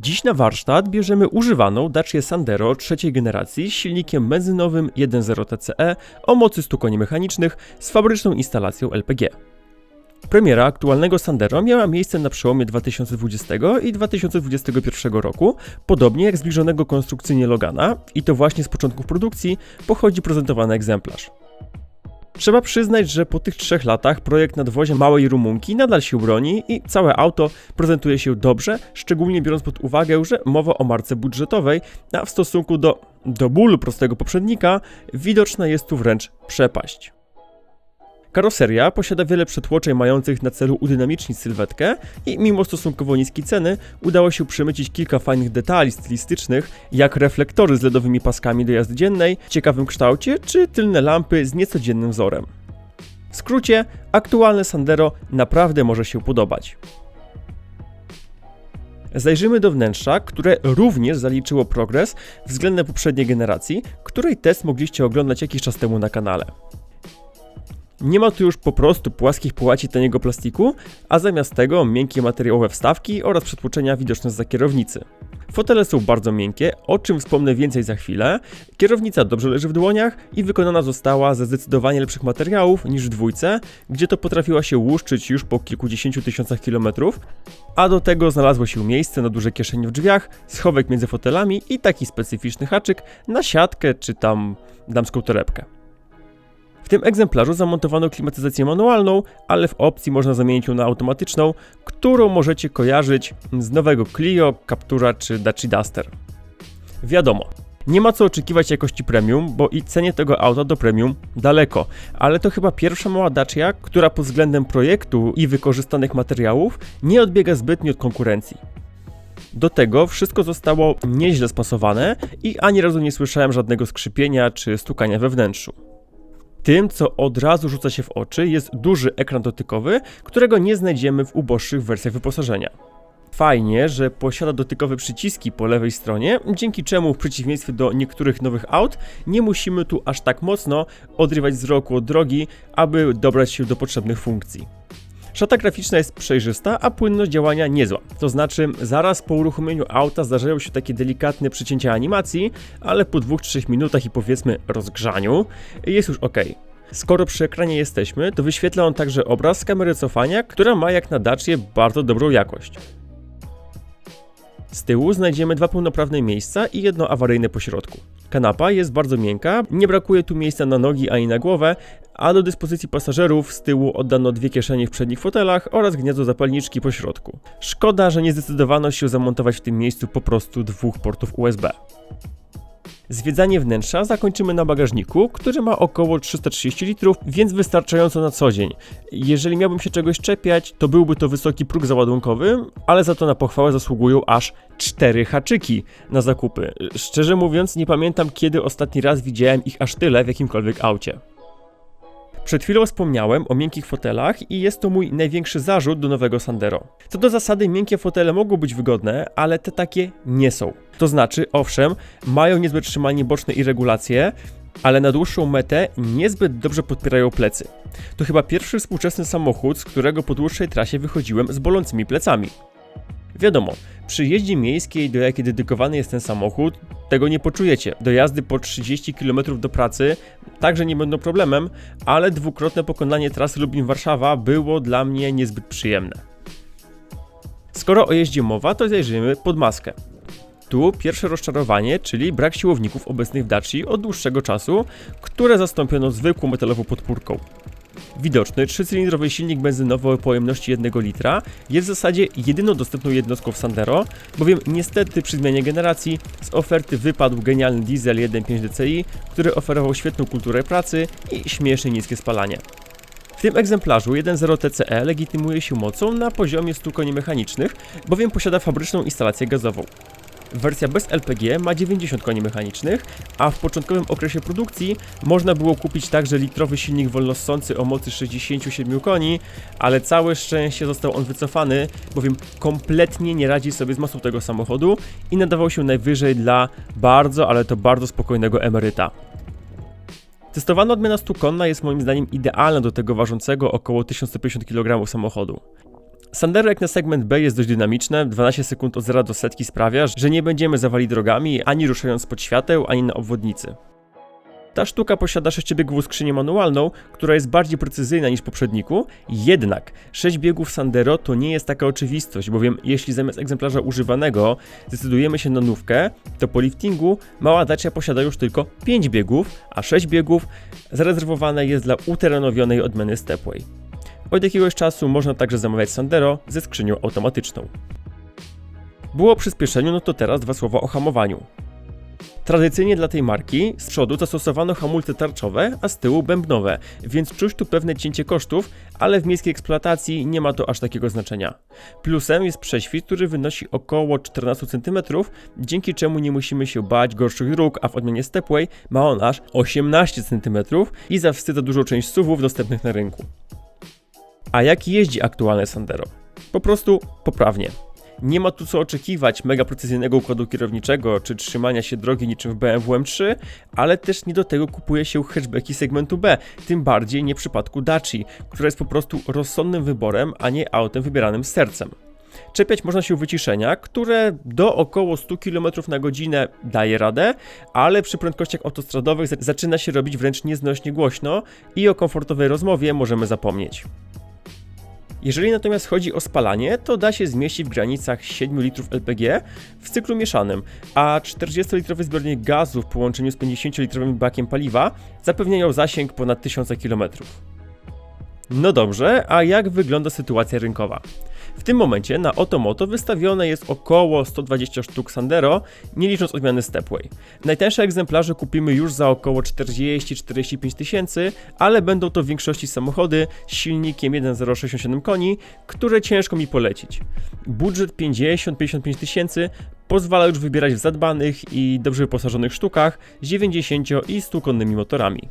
Dziś na warsztat bierzemy używaną Dacia Sandero trzeciej generacji z silnikiem benzynowym 1.0 TCE o mocy 100 koni mechanicznych z fabryczną instalacją LPG. Premiera aktualnego Sandero miała miejsce na przełomie 2020 i 2021 roku, podobnie jak zbliżonego konstrukcyjnie Logana i to właśnie z początków produkcji pochodzi prezentowany egzemplarz. Trzeba przyznać, że po tych trzech latach projekt nadwozia małej Rumunki nadal się broni i całe auto prezentuje się dobrze, szczególnie biorąc pod uwagę, że mowa o marce budżetowej, a w stosunku do, do bólu prostego poprzednika widoczna jest tu wręcz przepaść. Karoseria posiada wiele przetłoczeń mających na celu udynamicznić sylwetkę i mimo stosunkowo niskiej ceny udało się przemycić kilka fajnych detali stylistycznych, jak reflektory z LEDowymi paskami do jazdy dziennej, ciekawym kształcie, czy tylne lampy z niecodziennym wzorem. W skrócie, aktualne Sandero naprawdę może się podobać. Zajrzymy do wnętrza, które również zaliczyło progres względem poprzedniej generacji, której test mogliście oglądać jakiś czas temu na kanale. Nie ma tu już po prostu płaskich połaci taniego plastiku, a zamiast tego miękkie materiałowe wstawki oraz przetłoczenia widoczne za kierownicy. Fotele są bardzo miękkie, o czym wspomnę więcej za chwilę. Kierownica dobrze leży w dłoniach i wykonana została ze zdecydowanie lepszych materiałów niż w dwójce, gdzie to potrafiła się łuszczyć już po kilkudziesięciu tysiącach kilometrów, a do tego znalazło się miejsce na duże kieszenie w drzwiach, schowek między fotelami i taki specyficzny haczyk na siatkę czy tam damską torebkę. Tym egzemplarzu zamontowano klimatyzację manualną, ale w opcji można zamienić ją na automatyczną, którą możecie kojarzyć z nowego Clio, Captura czy Dacia Duster. Wiadomo, nie ma co oczekiwać jakości premium, bo i cenie tego auta do premium daleko, ale to chyba pierwsza mała Dacia, która pod względem projektu i wykorzystanych materiałów nie odbiega zbytnio od konkurencji. Do tego wszystko zostało nieźle spasowane i ani razu nie słyszałem żadnego skrzypienia czy stukania we wnętrzu. Tym, co od razu rzuca się w oczy, jest duży ekran dotykowy, którego nie znajdziemy w uboższych wersjach wyposażenia. Fajnie, że posiada dotykowe przyciski po lewej stronie, dzięki czemu w przeciwieństwie do niektórych nowych aut nie musimy tu aż tak mocno odrywać wzroku od drogi, aby dobrać się do potrzebnych funkcji. Szata graficzna jest przejrzysta, a płynność działania niezła. To znaczy, zaraz po uruchomieniu auta zdarzają się takie delikatne przycięcia animacji, ale po 2-3 minutach i powiedzmy rozgrzaniu jest już ok. Skoro przy ekranie jesteśmy, to wyświetla on także obraz z kamery cofania, która ma jak na Dacie bardzo dobrą jakość. Z tyłu znajdziemy dwa pełnoprawne miejsca i jedno awaryjne pośrodku. Kanapa jest bardzo miękka, nie brakuje tu miejsca na nogi ani na głowę, a do dyspozycji pasażerów z tyłu oddano dwie kieszenie w przednich fotelach oraz gniazdo zapalniczki po środku. Szkoda, że nie zdecydowano się zamontować w tym miejscu po prostu dwóch portów USB. Zwiedzanie wnętrza zakończymy na bagażniku, który ma około 330 litrów, więc wystarczająco na co dzień. Jeżeli miałbym się czegoś czepiać, to byłby to wysoki próg załadunkowy, ale za to na pochwałę zasługują aż 4 haczyki na zakupy. Szczerze mówiąc, nie pamiętam kiedy ostatni raz widziałem ich aż tyle w jakimkolwiek aucie. Przed chwilą wspomniałem o miękkich fotelach i jest to mój największy zarzut do nowego Sandero. Co do zasady miękkie fotele mogą być wygodne, ale te takie nie są. To znaczy, owszem, mają niezłe trzymanie boczne i regulacje, ale na dłuższą metę niezbyt dobrze podpierają plecy. To chyba pierwszy współczesny samochód, z którego po dłuższej trasie wychodziłem z bolącymi plecami. Wiadomo, przy jeździe miejskiej, do jakiej dedykowany jest ten samochód, tego nie poczujecie. Do jazdy po 30 km do pracy także nie będą problemem, ale dwukrotne pokonanie trasy Lublin-Warszawa było dla mnie niezbyt przyjemne. Skoro o jeździe mowa, to zajrzyjmy pod maskę. Tu pierwsze rozczarowanie, czyli brak siłowników obecnych w Daci od dłuższego czasu, które zastąpiono zwykłą metalową podpórką. Widoczny trzycylindrowy silnik benzynowy o pojemności 1 litra jest w zasadzie jedyną dostępną jednostką w Sandero, bowiem niestety przy zmianie generacji z oferty wypadł genialny diesel 1.5 DCI, który oferował świetną kulturę pracy i śmiesznie niskie spalanie. W tym egzemplarzu 1.0 TCE legitymuje się mocą na poziomie 100 koni mechanicznych, bowiem posiada fabryczną instalację gazową. Wersja bez LPG ma 90 koni mechanicznych, a w początkowym okresie produkcji można było kupić także litrowy silnik wolnossący o mocy 67 koni, ale całe szczęście został on wycofany, bowiem kompletnie nie radzi sobie z masą tego samochodu i nadawał się najwyżej dla bardzo, ale to bardzo spokojnego emeryta. Testowana odmiana 100 konna jest moim zdaniem idealna do tego ważącego około 1150 kg samochodu. Sandero jak na segment B jest dość dynamiczne, 12 sekund od 0 do setki sprawia, że nie będziemy zawali drogami, ani ruszając pod świateł, ani na obwodnicy. Ta sztuka posiada sześciobiegową skrzynię manualną, która jest bardziej precyzyjna niż poprzedniku, jednak 6 biegów Sandero to nie jest taka oczywistość, bowiem jeśli zamiast egzemplarza używanego zdecydujemy się na nówkę, to po liftingu mała Dacia posiada już tylko 5 biegów, a 6 biegów zarezerwowane jest dla uterenowionej odmiany Stepway. Od jakiegoś czasu można także zamawiać Sandero ze skrzynią automatyczną. Było o przyspieszeniu, no to teraz dwa słowa o hamowaniu. Tradycyjnie dla tej marki z przodu zastosowano hamulce tarczowe, a z tyłu bębnowe, więc czuć tu pewne cięcie kosztów, ale w miejskiej eksploatacji nie ma to aż takiego znaczenia. Plusem jest prześwit, który wynosi około 14 cm, dzięki czemu nie musimy się bać gorszych dróg, a w odmianie Stepway ma on aż 18 cm i zawstydza dużą część SUVów dostępnych na rynku. A jak jeździ aktualne Sandero? Po prostu poprawnie. Nie ma tu co oczekiwać mega precyzyjnego układu kierowniczego czy trzymania się drogi niczym w BMW M3, ale też nie do tego kupuje się hatchbacki segmentu B, tym bardziej nie w przypadku Daci, która jest po prostu rozsądnym wyborem, a nie autem wybieranym sercem. Czepiać można się wyciszenia, które do około 100 km na godzinę daje radę, ale przy prędkościach autostradowych za- zaczyna się robić wręcz nieznośnie głośno i o komfortowej rozmowie możemy zapomnieć. Jeżeli natomiast chodzi o spalanie, to da się zmieścić w granicach 7 litrów LPG w cyklu mieszanym, a 40-litrowy zbiornik gazu w połączeniu z 50-litrowym bakiem paliwa zapewniają zasięg ponad 1000 km. No dobrze, a jak wygląda sytuacja rynkowa? W tym momencie na Otomoto wystawione jest około 120 sztuk Sandero, nie licząc odmiany Stepway. Najtańsze egzemplarze kupimy już za około 40-45 tysięcy, ale będą to w większości samochody z silnikiem 1.067 koni, które ciężko mi polecić. Budżet 50-55 tysięcy pozwala już wybierać w zadbanych i dobrze wyposażonych sztukach z 90 i 100 konnymi motorami.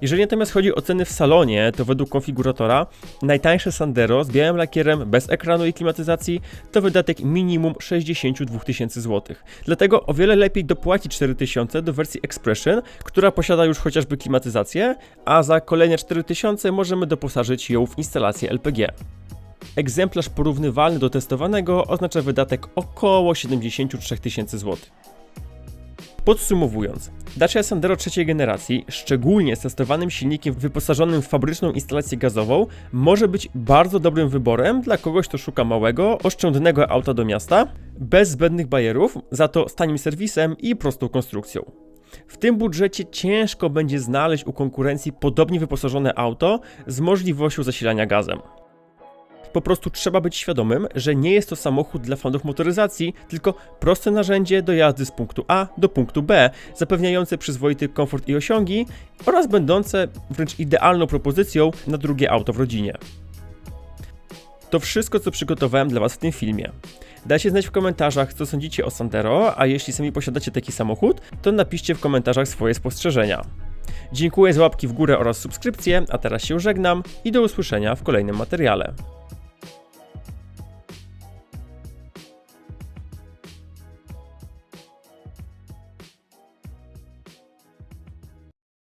Jeżeli natomiast chodzi o ceny w salonie, to według konfiguratora najtańsze Sandero z białym lakierem, bez ekranu i klimatyzacji to wydatek minimum 62 tysięcy złotych. Dlatego o wiele lepiej dopłacić 4000 do wersji Expression, która posiada już chociażby klimatyzację, a za kolejne 4000 możemy doposażyć ją w instalację LPG. Egzemplarz porównywalny do testowanego oznacza wydatek około 73 tysięcy złotych. Podsumowując, Dacia Sandero trzeciej generacji, szczególnie z testowanym silnikiem wyposażonym w fabryczną instalację gazową, może być bardzo dobrym wyborem dla kogoś, kto szuka małego, oszczędnego auta do miasta, bez zbędnych bajerów, za to z tanim serwisem i prostą konstrukcją. W tym budżecie ciężko będzie znaleźć u konkurencji podobnie wyposażone auto z możliwością zasilania gazem. Po prostu trzeba być świadomym, że nie jest to samochód dla fanów motoryzacji, tylko proste narzędzie do jazdy z punktu A do punktu B, zapewniające przyzwoity komfort i osiągi oraz będące wręcz idealną propozycją na drugie auto w rodzinie. To wszystko, co przygotowałem dla Was w tym filmie. Dajcie znać w komentarzach, co sądzicie o Sandero, a jeśli sami posiadacie taki samochód, to napiszcie w komentarzach swoje spostrzeżenia. Dziękuję za łapki w górę oraz subskrypcję, a teraz się żegnam i do usłyszenia w kolejnym materiale.